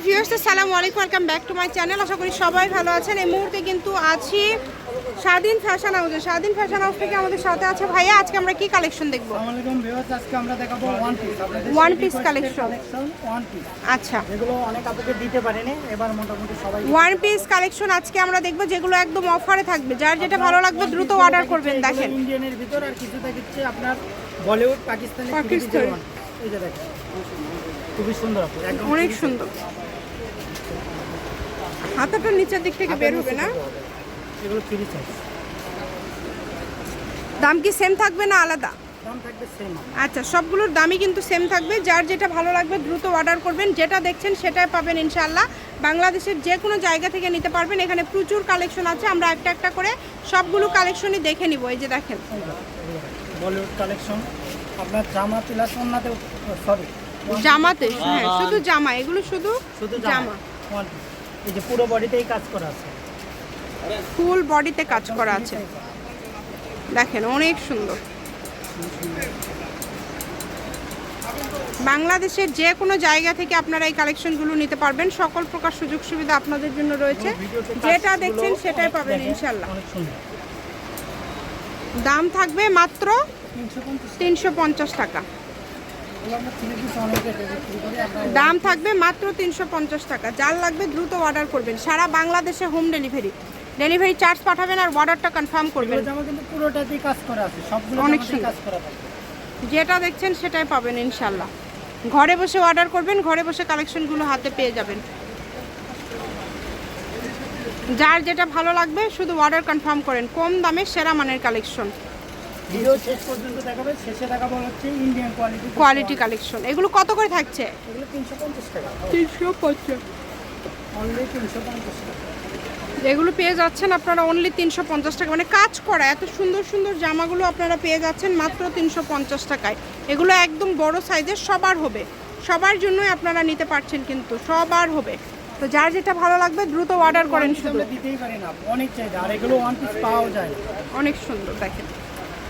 High viewers আসসালামু আলাইকুম welcome back to my channel. আশা করি সবাই ভালো আছেন। এই মুহূর্তে কিন্তু আছি স্বাধীন ফ্যাশন হাউসে। স্বাধীন ফ্যাশন হাউস থেকে আমাদের সাথে আছে ভাইয়া। আজকে আমরা কি কালেকশন দেখব? আজকে আমরা দেখাবো one piece collection one piece আচ্ছা। অনেক দিতে পারেনি এবার মোটামুটি সবাই ওয়ান পিস কালেকশন আজকে আমরা দেখব যেগুলো একদম অফারে থাকবে। যার যেটা ভালো লাগবে দ্রুত অর্ডার করবেন দেখেন। ইন্ডিয়ানের ভিতর আর কিছু দেখাচ্ছে আপনার বলিউড পাকিস্তানি পাকিস্তানি। পাকিস্তানি এই যে দেখেন খুবই সুন্দর অনেক সুন্দর। হাতাটা নিচের দিক থেকে বের হবে না? এগুলো ফ্রি সাইজ। দাম কি সেম থাকবে না আলাদা? আচ্ছা সবগুলোর দামই কিন্তু সেম থাকবে। যার যেটা ভালো লাগবে দ্রুত অর্ডার করবেন। যেটা দেখছেন সেটাই পাবেন ইনশাল্লাহ বাংলাদেশের যে কোনো জায়গা থেকে নিতে পারবেন। এখানে প্রচুর কালেকশন আছে। আমরা একটা একটা করে সবগুলো কালেকশনই দেখে নিব। এই যে দেখেন। বলিউড কালেকশন আপনার জামা প্লাস সরি জামাতে হ্যাঁ শুধু জামা। এগুলো শুধু শুধু জামা। এই যে পুরো বডিতেই কাজ করা আছে। ফুল বডিতে কাজ করা আছে। দেখেন অনেক সুন্দর। বাংলাদেশের যে কোনো জায়গা থেকে আপনারা এই কালেকশনগুলো নিতে পারবেন। সকল প্রকার সুযোগ সুবিধা আপনাদের জন্য রয়েছে। যেটা দেখছেন সেটাই পাবেন ইনশাল্লাহ। দাম থাকবে মাত্র তিনশো তিনশো পঞ্চাশ টাকা। দাম থাকবে মাত্র তিনশো পঞ্চাশ টাকা। যার লাগবে দ্রুত অর্ডার করবেন। সারা বাংলাদেশে হোম ডেলিভারি ডেলিভারি চার্জ পাঠাবেন আর অর্ডারটা কনফার্ম করবেন। এগুলো কিন্তু পুরোটাতেই কাজ করা আছে সবগুলো অনেক কাজ করা যেটা দেখছেন সেটাই পাবেন ইনশাল্লাহ ঘরে বসে অর্ডার করবেন ঘরে বসে কালেকশনগুলো হাতে পেয়ে যাবেন। যার যেটা ভালো লাগবে শুধু অর্ডার কনফার্ম করেন। কম দামে সেরা মানের কালেকশন ভিডিও শেষ পর্যন্ত দেখাবে শেষে দেখাবো হচ্ছে ইন্ডিয়ান কোয়ালিটি কোয়ালিটি কালেকশন এগুলো কত করে থাকছে? এগুলো তিনশো পঞ্চাশ টাকা। তিনশো পঞ্চাশ। অনলি তিনশো পঞ্চাশ টাকা। এগুলো পেয়ে যাচ্ছেন আপনারা অনলি তিনশো পঞ্চাশ টাকা। মানে কাজ করা এত সুন্দর সুন্দর জামাগুলো আপনারা পেয়ে যাচ্ছেন মাত্র তিনশো পঞ্চাশ টাকায়। এগুলো একদম বড় সাইজের সবার হবে। সবার জন্যই আপনারা নিতে পারছেন কিন্তু সবার হবে। তো যার যেটা ভালো লাগবে দ্রুত অর্ডার করেন শুধু। দিতেই পারি না। অনেক চাহিদা। আর এগুলো ওয়ান পিস পাওয়াও যায় অনেক সুন্দর দেখেন।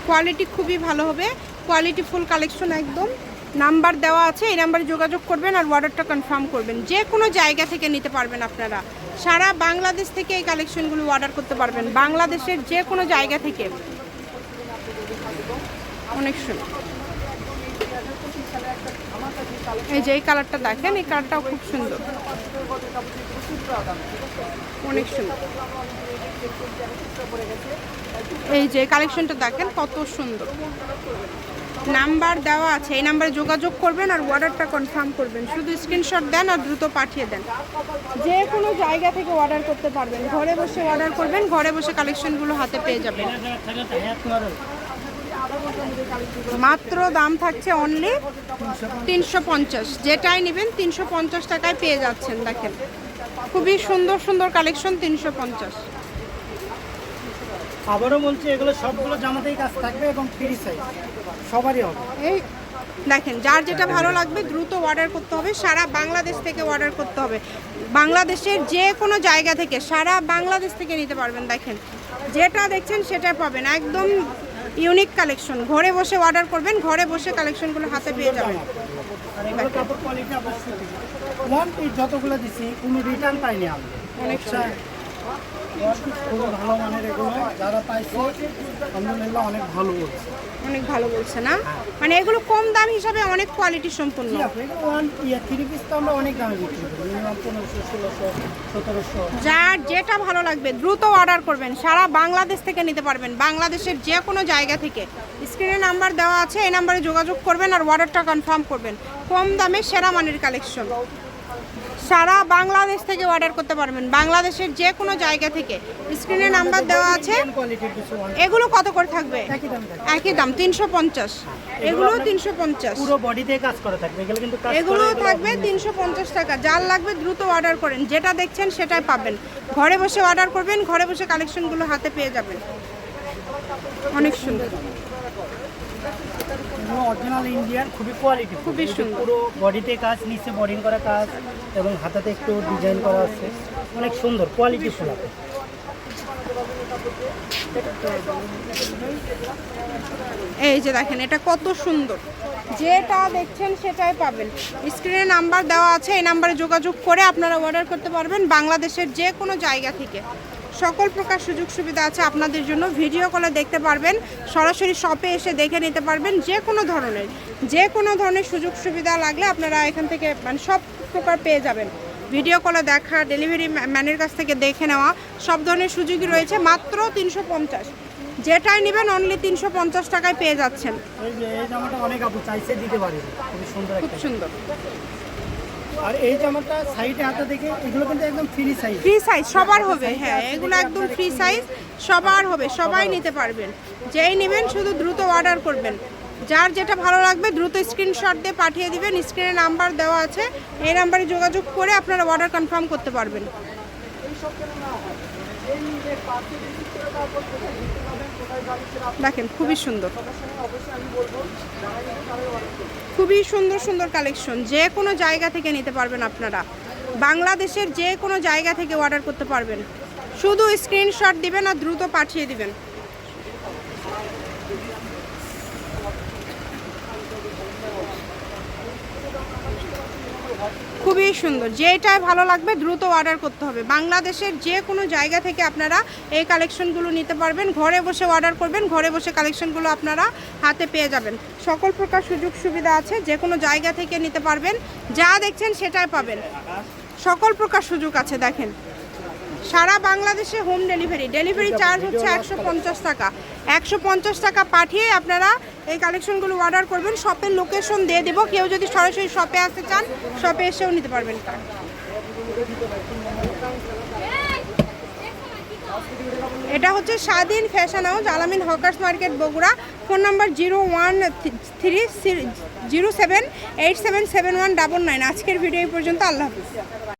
কোয়ালিটি খুবই ভালো হবে। কোয়ালিটি ফুল কালেকশন একদম। নাম্বার দেওয়া আছে, এই নাম্বারে যোগাযোগ করবেন আর অর্ডারটা কনফার্ম করবেন। যে কোনো জায়গা থেকে নিতে পারবেন আপনারা। সারা বাংলাদেশ থেকে এই কালেকশনগুলো অর্ডার করতে পারবেন। বাংলাদেশের যে কোনো জায়গা থেকে। অনেক সুন্দর। এই যে এই কালারটা দেখেন, এই কালারটাও খুব সুন্দর। অনেক সুন্দর। এই যে কালেকশনটা দেখেন, কত সুন্দর। নাম্বার দেওয়া আছে, এই নাম্বারে যোগাযোগ করবেন আর অর্ডারটা কনফার্ম করবেন। শুধু স্ক্রিনশট দেন আর দ্রুত পাঠিয়ে দেন। যে কোনো জায়গা থেকে অর্ডার করতে পারবেন। ঘরে বসে অর্ডার করবেন, ঘরে বসে কালেকশনগুলো হাতে পেয়ে যাবেন। মাত্র দাম থাকছে অনলি তিনশো পঞ্চাশ। যেটাই নেবেন তিনশো পঞ্চাশ টাকায় পেয়ে যাচ্ছেন দেখেন। খুবই সুন্দর সুন্দর কালেকশন তিনশো পঞ্চাশ। আবারও বলছি এগুলো সবগুলো জামাতেই কাজ থাকবে এবং ফ্রি সাইজ সবারই হবে। এই দেখেন যার যেটা ভালো লাগবে দ্রুত অর্ডার করতে হবে সারা বাংলাদেশ থেকে অর্ডার করতে হবে। বাংলাদেশের যে কোনো জায়গা থেকে সারা বাংলাদেশ থেকে নিতে পারবেন দেখেন। যেটা দেখছেন সেটা পাবেন একদম ইউনিক কালেকশন ঘরে বসে অর্ডার করবেন ঘরে বসে কালেকশনগুলো হাতে পেয়ে যাবেন। যতগুলো দিছি কোনো রিটার্ন পাইনি আমি অনেক অনেক ভালো বলছে না? মানে এগুলো কম দাম হিসাবে অনেক কোয়ালিটি সম্পূর্ণ। জি ওয়ান যার যেটা ভালো লাগবে, দ্রুত অর্ডার করবেন। সারা বাংলাদেশ থেকে নিতে পারবেন। বাংলাদেশের যে কোনো জায়গা থেকে। স্ক্রিনে নাম্বার দেওয়া আছে, এই নাম্বারে যোগাযোগ করবেন আর অর্ডারটা কনফার্ম করবেন। কম দামে সেরা মানের কালেকশন সারা বাংলাদেশ থেকে অর্ডার করতে পারবেন। বাংলাদেশের যে কোনো জায়গা থেকে। স্ক্রিনে নাম্বার দেওয়া আছে। এগুলো কত করে থাকবে? একই দাম তিনশো পঞ্চাশ। এগুলো তিনশো পঞ্চাশ। পুরো বডিতে কাজ করা থাকবে। এগুলো থাকবে তিনশো পঞ্চাশ টাকা। যার লাগবে দ্রুত অর্ডার করেন। যেটা দেখছেন সেটাই পাবেন। ঘরে বসে অর্ডার করবেন ঘরে বসে কালেকশনগুলো হাতে পেয়ে যাবেন। অনেক সুন্দর। অরিজিনাল ইন্ডিয়ান খুবই কোয়ালিটি খুবই সুন্দর। পুরো বডিতে কাজ নিচে বডিং করা কাজ এবং হাতাতে একটু ডিজাইন করা আছে। অনেক সুন্দর কোয়ালিটি ফুল এই যে দেখেন এটা কত সুন্দর। যেটা দেখছেন সেটাই পাবেন। স্ক্রিনে নাম্বার দেওয়া আছে এই নাম্বারে যোগাযোগ করে আপনারা অর্ডার করতে পারবেন বাংলাদেশের যে কোনো জায়গা থেকে। সকল প্রকার সুযোগ সুবিধা আছে আপনাদের জন্য। ভিডিও কলে দেখতে পারবেন সরাসরি শপে এসে দেখে নিতে পারবেন যে কোনো ধরনের। যে কোনো ধরনের সুযোগ সুবিধা লাগলে আপনারা এখান থেকে মানে সব প্রকার পেয়ে যাবেন। ভিডিও কলে দেখা ডেলিভারি ম্যানের কাছ থেকে দেখে নেওয়া সব ধরনের সুযোগই রয়েছে মাত্র তিনশো পঞ্চাশ। যেটাই নেবেন অনলি তিনশো পঞ্চাশ টাকায় পেয়ে যাচ্ছেন। খুব সুন্দর। আর এই জামাটা সাইডে হাতে দেখে এগুলো কিন্তু একদম ফ্রি সাইজ ফ্রি সাইজ সবার হবে হ্যাঁ এগুলো একদম ফ্রি সাইজ সবার হবে সবাই নিতে পারবেন। যেই নেবেন শুধু দ্রুত অর্ডার করবেন। যার যেটা ভালো লাগবে দ্রুত স্ক্রিনশট দিয়ে পাঠিয়ে দিবেন। স্ক্রিনে নাম্বার দেওয়া আছে এই নাম্বারে যোগাযোগ করে আপনারা অর্ডার কনফার্ম করতে পারবেন। দেখেন, খুবই সুন্দর। খুবই সুন্দর সুন্দর কালেকশন যে কোনো জায়গা থেকে নিতে পারবেন আপনারা। বাংলাদেশের যে কোনো জায়গা থেকে অর্ডার করতে পারবেন। শুধু স্ক্রিনশট দিবেন আর দ্রুত পাঠিয়ে দিবেন। খুবই সুন্দর। যেটাই ভালো লাগবে দ্রুত অর্ডার করতে হবে। বাংলাদেশের যে কোনো জায়গা থেকে আপনারা এই কালেকশনগুলো নিতে পারবেন। ঘরে বসে অর্ডার করবেন, ঘরে বসে কালেকশনগুলো আপনারা হাতে পেয়ে যাবেন। সকল প্রকার সুযোগ সুবিধা আছে, যে কোনো জায়গা থেকে নিতে পারবেন। যা দেখছেন সেটাই পাবেন। সকল প্রকার সুযোগ আছে, দেখেন। সারা বাংলাদেশে হোম ডেলিভারি ডেলিভারি চার্জ হচ্ছে একশো পঞ্চাশ টাকা। একশো পঞ্চাশ টাকা পাঠিয়ে আপনারা এই কালেকশনগুলো অর্ডার করবেন। শপের লোকেশন দিয়ে দেবো। কেউ যদি সরাসরি শপে আসতে চান শপে এসেও নিতে পারবেন এটা হচ্ছে Swadhin fashion house Alamin hawkers market Bogura. Phone number zero one three zero seven eight seven seven one double nine. আজকের ভিডিও এই পর্যন্ত। আল্লাহ হাফিজ।